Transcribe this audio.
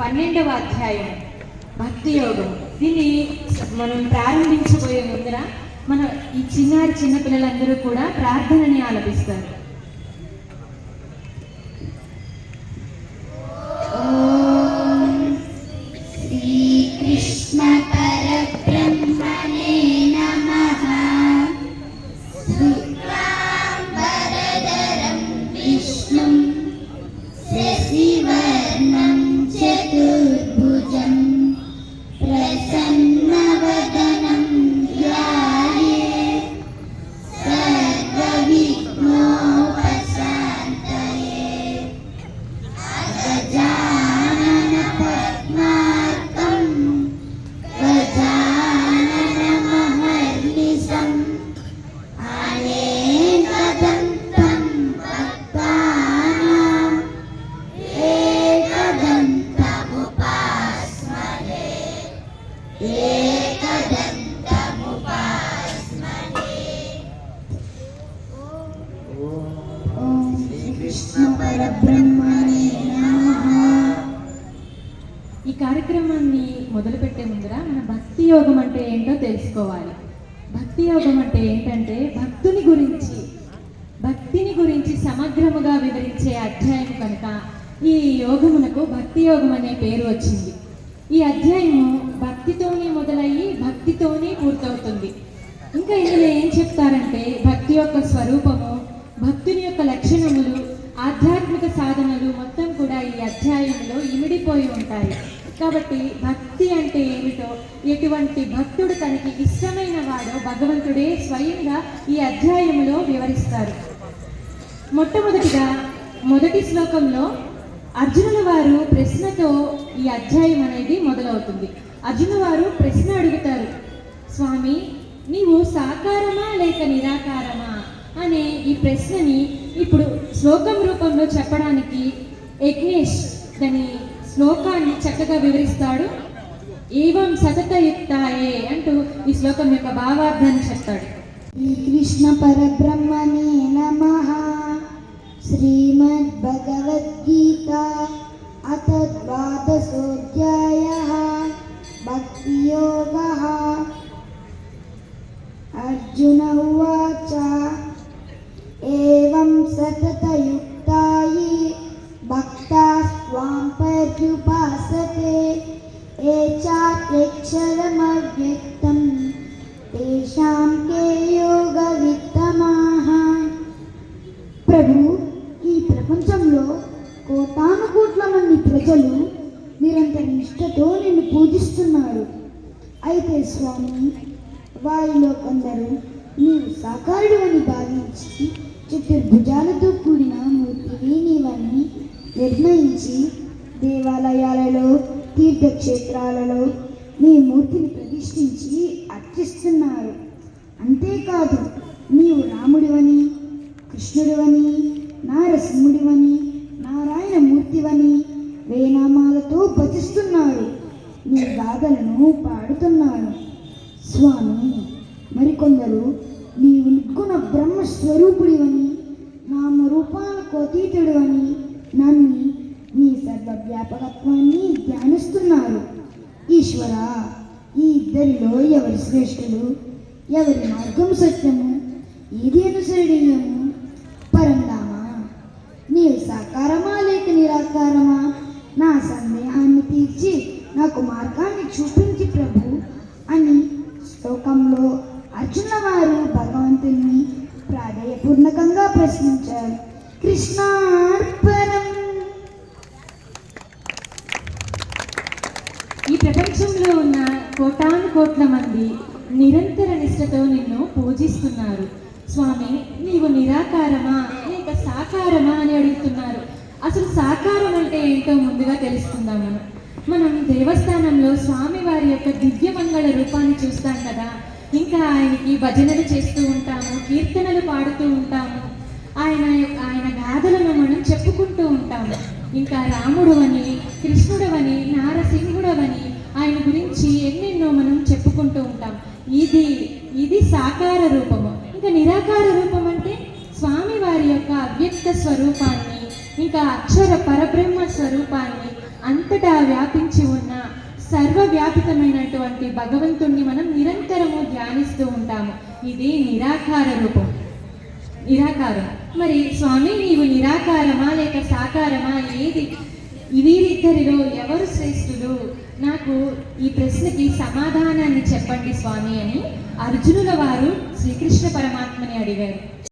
పన్నెండవ అధ్యాయం. భక్తి యోగం. దీన్ని మనం ప్రారంభించబోయే ముందర మన ఈ చిన్నారి చిన్నపిల్లలందరూ కూడా ప్రార్థనని ఆలపిస్తారు. ఈ కార్యక్రమాన్ని మొదలుపెట్టే ముందర మన భక్తి యోగం అంటే ఏంటో తెలుసుకోవాలి. భక్తి యోగం అంటే ఏంటంటే భక్తుని గురించి భక్తిని గురించి సమగ్రముగా వివరించే అధ్యాయం కనుక ఈ యోగమునకు భక్తి యోగం అనే పేరు వచ్చింది. ఈ అధ్యాయము భక్తితోనే మొదలయ్యి భక్తితోనే పూర్తవుతుంది. ఇంకా ఇందులో ఏం చెప్తారంటే భక్తి యొక్క స్వరూపము భక్తుని యొక్క లక్షణములు ఆధ్యాత్మిక సాధనలు మొత్తం కూడా ఈ అధ్యాయంలో ఇమిడిపోయి ఉంటాయి. కాబట్టి భక్తి అంటే ఏమిటో ఎటువంటి భక్తుడు తనకి ఇష్టమైన వాడో భగవంతుడే స్వయంగా ఈ అధ్యాయములో వివరిస్తారు. మొట్టమొదటిగా మొదటి శ్లోకంలో అర్జునుల వారు ప్రశ్నతో ఈ అధ్యాయం అనేది మొదలవుతుంది. అర్జున వారు ప్రశ్న అడుగుతారు స్వామి నీవు సాకారమా లేక నిరాకారమా? అనే ఈ ప్రశ్నని ఇప్పుడు శ్లోకం రూపంలో చెప్పడానికి యజ్ఞేష్ దాని శ్లోకాన్ని చక్కగా వివరిస్తాడు. ఏవం సతతయుక్తాయే అంటూ ఈ శ్లోకం యొక్క భావార్థాన్ని చెప్తాడు. శ్రీకృష్ణ పరబ్రహ్మణే నమ. శ్రీమద్ భగవద్గీత पर्युपासते ये चाप्यक्षरमव्यक्तं तेषां के योगवित्तमाः ప్రభు ఈ ప్రపంచంలో కోటాను కోట్ల మంది ప్రజలు నిరంతర నిష్ఠతో నిన్ను పూజిస్తున్నారు అయితే స్వామి వారిలో కొందరు నీవు సాకారుడు అని భావించి చతుర్భుజాలతో కూడిన మూర్తివి నీవని నిర్ణయించి దేవాలయాలలో తీర్థక్షేత్రాలలో మీ మూర్తిని ప్రతిష్ఠించి అర్చిస్తున్నారు. అంతేకాదు నీవు రాముడివని కృష్ణుడివని నారసింహుడివని నారాయణమూర్తివని వేనామాలతో భజిస్తున్నారు. నీ గాథలను పాడుతున్నారు. స్వామి మరికొందరు నీవు నిర్గుణ బ్రహ్మస్వరూపుడివని నామరూపాలకు అతీతుడు అని వ్యాపకత్వాన్ని ధ్యానిస్తున్నారు. ఈశ్వర ఈ ఇద్దరిలో ఎవరి శ్రేష్ఠులు ఎవరి మార్గం సత్యము ఏది అనుసరణీయము? ప్రపంచంలో ఉన్న కోటాను కోట్ల మంది నిరంతర నిష్ఠతో నిన్ను పూజిస్తున్నారు. స్వామి నీవు నిరాకారమా? లేక సాకారమా అని అడుగుతున్నారు. అసలు సాకారం అంటే ఏంటో ముందుగా తెలుసుకుందాం మనం మనం దేవస్థానంలో స్వామి వారి యొక్క దివ్యమంగళ రూపాన్ని చూస్తాం కదా. ఇంకా ఆయనకి భజనలు చేస్తూ ఉంటాము కీర్తనలు పాడుతూ ఉంటాము. ఆయన యొక్క- ఆయన గాథలను మనం చెప్పుకుంటూ ఉంటాము. ఇంకా రాముడు అని కృష్ణుడవని నారసింహుడవని ఆయన గురించి ఎన్నెన్నో మనం చెప్పుకుంటూ ఉంటాం. ఇది ఇది సాకార రూపము. ఇంకా నిరాకార రూపం అంటే స్వామి వారి యొక్క అవ్యక్త స్వరూపాన్ని ఇంకా అక్షర పరబ్రహ్మ స్వరూపాన్ని అంతటా వ్యాపించి ఉన్న సర్వవ్యాపితమైనటువంటి భగవంతుణ్ణి మనం నిరంతరము ధ్యానిస్తూ ఉంటాము. ఇది నిరాకార రూపం. నిరాకారం. మరి స్వామి నీవు నిరాకారమా లేక సాకారమా? ఏది? వీరిద్దరిలో ఎవరు శ్రేష్ఠులు? నాకు ఈ ప్రశ్నకి సమాధానాన్ని చెప్పండి స్వామి అని అర్జునుల వారు శ్రీకృష్ణ పరమాత్మని అడిగారు.